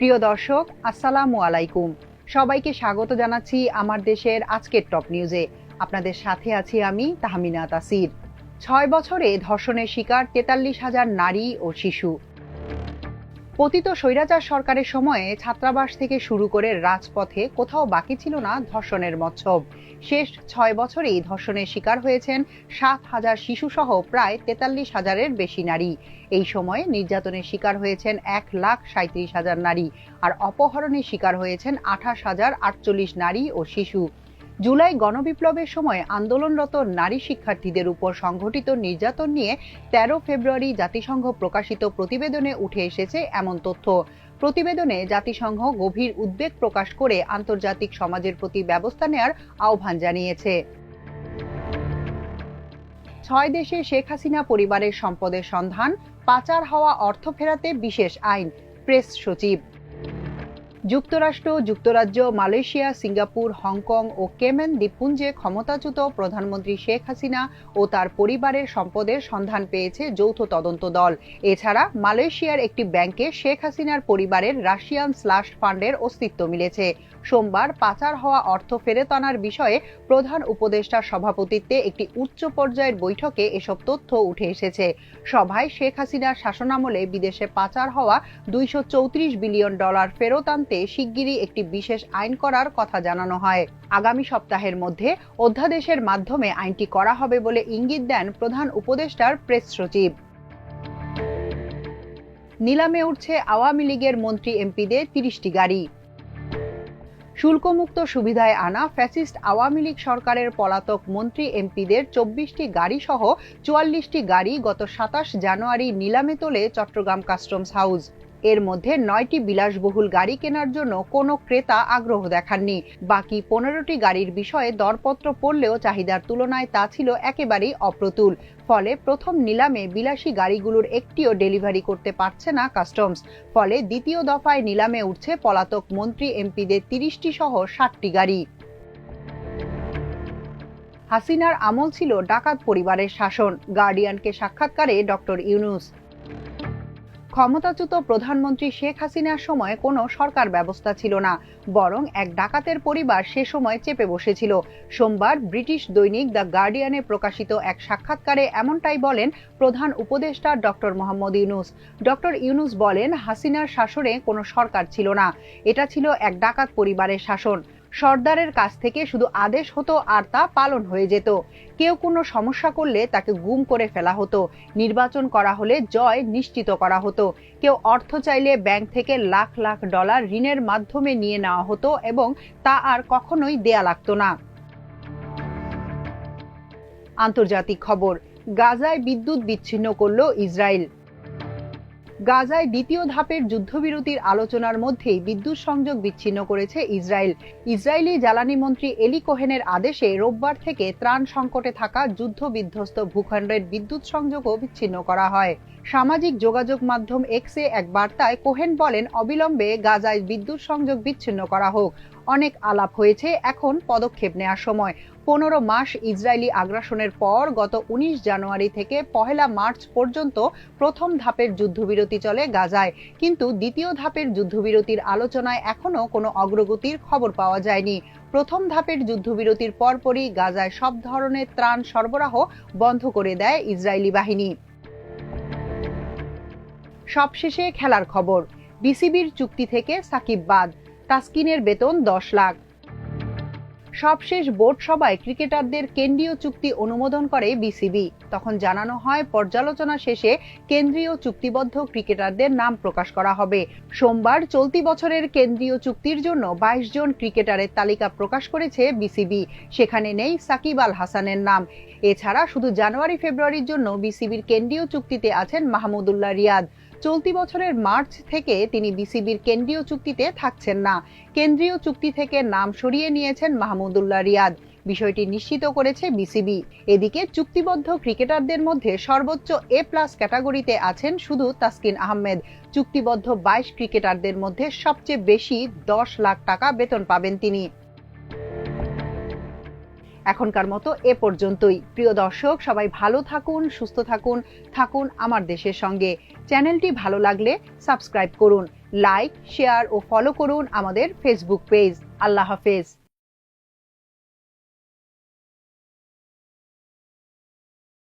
প্রিয় দর্শক, আসসালামু আলাইকুম। সবাইকে স্বাগত জানাচ্ছি আমার দেশের আজকের টপ নিউজে। আপনাদের সাথে আছি আমি তাহমিনা তাসির। ছয় বছরে ধর্ষণের শিকার তেতাল্লিশ হাজার নারী ও শিশু। পতিত স্বৈরাচার সরকারের সময়ে ছাত্রাবাস থেকে শুরু করে রাজপথে কোথাও বাকি ছিল না ধর্ষণের মৎসব। শেষ ছয় বছরেই ধর্ষণের শিকার হয়েছেন সাত হাজার শিশুসহ প্রায় তেতাল্লিশ হাজারের বেশি নারী। এই সময়ে নির্যাতনের শিকার হয়েছেন এক লাখ সাঁত্রিশ হাজার নারী, আর অপহরণের শিকার হয়েছেন আঠাশ হাজার আটচল্লিশ নারী ও শিশু। জুলাই গণবিপ্লবের সময় আন্দোলনরত নারী শিক্ষার্থীদের উপর সংঘটিত নির্যাতন নিয়ে তেরো ফেব্রুয়ারি জাতিসংঘ প্রকাশিত প্রতিবেদনে উঠে এসেছে এমন তথ্য। প্রতিবেদনে জাতিসংঘ গভীর উদ্বেগ প্রকাশ করে আন্তর্জাতিক সমাজের প্রতি ব্যবস্থা নেয়ার আহ্বান জানিয়েছে। ছয় দেশে শেখ হাসিনা পরিবারের সম্পদের সন্ধান, পাচার হওয়া অর্থ ফেরাতে বিশেষ আইন, প্রেস সচিব। যুক্তরাষ্ট্র, যুক্তরাজ্য, মালয়েশিয়া, সিঙ্গাপুর, হংকং ও কেমেন দ্বীপপুঞ্জে ক্ষমতাচ্যুত প্রধানমন্ত্রী শেখ হাসিনা ও তার পরিবারের সম্পদের সন্ধান পেয়েছে যৌথ তদন্ত দল। এছাড়া মালয়েশিয়ার একটি ব্যাংকে শেখ হাসিনার পরিবারের রাশিয়ান স্লাশ ফান্ডের অস্তিত্ব মিলেছে। সোমবার পাচার হওয়া অর্থ ফেরত আনার বিষয়ে প্রধান উপদেষ্টার সভাপতিত্বে একটি উচ্চ পর্যায়ের বৈঠকে এসব তথ্য উঠে এসেছে। সভায় শেখ হাসিনার শাসনামলে বিদেশে পাচার হওয়া দুইশ চৌত্রিশ বিলিয়ন ডলার ফেরত আনতে শিগগিরই একটি বিশেষ আইন করার কথা জানানো হয়। আগামী সপ্তাহের মধ্যে অধ্যাদেশের মাধ্যমে আইনটি করা হবে বলে ইঙ্গিত দেন প্রধান উপদেষ্টার প্রেস সচিব। নিলামে উঠছে আওয়ামী লীগের মন্ত্রী এমপিদের তিরিশটি গাড়ি। শুল্কমুক্ত সুবিধায় আনা ফ্যাসিস্ট আওয়ামী লীগ সরকারের পলাতক মন্ত্রী এমপিদের চব্বিশটি গাড়ি সহ চুয়াল্লিশটি গাড়ি গত সাতাশ জানুয়ারি নিলামে তোলে চট্টগ্রাম কাস্টমস হাউস। এর মধ্যে নয়টি বিলাসবহুল গাড়ি কেনার জন্য কোনো ক্রেতা আগ্রহ দেখাননি। বাকি পনেরোটি গাড়ির বিষয়ে দরপত্র পড়লেও চাহিদার তুলনায় তা ছিল একেবারেই অপ্রতুল। ফলে প্রথম নিলামে বিলাসী গাড়িগুলোর একটিও ডেলিভারি করতে পারছে না কাস্টমস। ফলে দ্বিতীয় দফায় নিলামে উঠছে পলাতক মন্ত্রী এমপিদের তিরিশটি সহ ষাটটি গাড়ি। হাসিনার আমল ছিল ডাকাত পরিবারের শাসন। গার্ডিয়ানকে সাক্ষাৎকারে ডক্টর ইউনুস। ক্ষমতাচ্যুত প্রধানমন্ত্রী শেখ হাসিনার সময় কোনো সরকার ব্যবস্থা ছিল না, বরং এক ডাকাতের পরিবার সে সময় চেপে বসেছিল। সোমবার ব্রিটিশ দৈনিক দ্য গার্ডিয়ানে প্রকাশিত এক সাক্ষাৎকারে এমনটাই বলেন প্রধান উপদেষ্টা ডক্টর মোহাম্মদ ইউনুস। ডক্টর ইউনুস বলেন, হাসিনার শাসনে কোনো সরকার ছিল না। এটা ছিল এক ডাকাত পরিবারের শাসন। সর্দারের কাছ থেকে শুধু আদেশ হতো আর তা পালন হয়ে যেত। কেউ কোনো সমস্যা করলে তাকে গুম করে ফেলা হতো। নির্বাচন করা হলে জয় নিশ্চিত করা হতো। কেউ অর্থ চাইলে ব্যাংক থেকে লাখ লাখ ডলার ঋণের মাধ্যমে নিয়ে নেওয়া হতো এবং তা আর কখনোই দেয়া লাগতো না। আন্তর্জাতিক খবর, গাজায় বিদ্যুৎ বিচ্ছিন্ন করল ইসরায়েল। গাজায় দ্বিতীয় ধাপের যুদ্ধবিরতির আলোচনার মধ্যেই বিদ্যুৎ সংযোগ বিচ্ছিন্ন করেছে ইসরায়েল। ইসরায়েলি জ্বালানি মন্ত্রী এলি কোহেনের আদেশে রোববার থেকে ত্রাণ সংকটে থাকা যুদ্ধ বিধ্বস্ত ভূখণ্ডের বিদ্যুৎ সংযোগও বিচ্ছিন্ন করা হয়। সামাজিক যোগাযোগ মাধ্যম এক্সে এক বার্তায় কোহেন বলেন, অবিলম্বে গাজায় বিদ্যুৎ সংযোগ বিচ্ছিন্ন করা হোক। অনেক আলাপ হয়েছে, এখন পদক্ষেপ নেওয়ার সময়। পনেরো মাস ইসরায়েলি আগ্রাসনের পর গত উনিশ জানুয়ারি থেকে পহেলা মার্চ পর্যন্ত প্রথম ধাপের যুদ্ধবিরতি চলে গাজায়। কিন্তু দ্বিতীয় ধাপের যুদ্ধবিরতির আলোচনায় এখনও কোনো অগ্রগতির খবর পাওয়া যায়নি। প্রথম ধাপের যুদ্ধবিরতির পরপরই গাজায় সব ধরনের ত্রাণ সরবরাহ বন্ধ করে দেয় ইসরায়েলি বাহিনী। সবশেষে খেলার খবর। বিসিবির চুক্তি থেকে সাকিব বাদ। তাসকিনের বেতন দশ লাখ। সবশেষ বোর্ড সভায় ক্রিকেটারদের কেন্দ্রীয় চুক্তি অনুমোদন করে বিসিবি। তখন জানানো হয়, পর্যালোচনা শেষে কেন্দ্রীয় চুক্তিবদ্ধ ক্রিকেটারদের নাম প্রকাশ করা হবে। সোমবার চলতি বছরের কেন্দ্রীয় চুক্তির জন্য বাইশ জন ক্রিকেটারের তালিকা প্রকাশ করেছে বিসিবি। সেখানে নেই সাকিব আল হাসানের নাম। এছাড়া শুধু জানুয়ারি ফেব্রুয়ারির জন্য বিসিবির কেন্দ্রীয় চুক্তিতে আছেন মাহমুদুল্লাহ রিয়াদ। চলতি বছরের মার্চ থেকে তিনি বিসিবির কেন্দ্রীয় চুক্তিতে থাকছেন না। কেন্দ্রীয় চুক্তি থেকে নাম সরিয়ে নিয়েছেন মাহমুদুল্লাহ রিয়াদ। বিষয়টি নিশ্চিত করেছে বিসিবি। এদিকে চুক্তিবদ্ধ ক্রিকেটারদের মধ্যে সর্বোচ্চ এ প্লাস ক্যাটাগরিতে আছেন শুধু তাসকিন আহমেদ। চুক্তিবদ্ধ বাইশ ক্রিকেটারদের মধ্যে সবচেয়ে বেশি দশ লাখ টাকা বেতন পাবেন তিনি। এখনকার মতো এ পর্যন্তই। প্রিয় দর্শক, সবাই ভালো থাকুন, সুস্থ থাকুন থাকুন আমার দেশের সঙ্গে। চ্যানেলটি ভালো লাগলে সাবস্ক্রাইব করুন, লাইক, শেয়ার ও ফলো করুন আমাদের ফেসবুক পেজ আল্লাহ হাফেজ।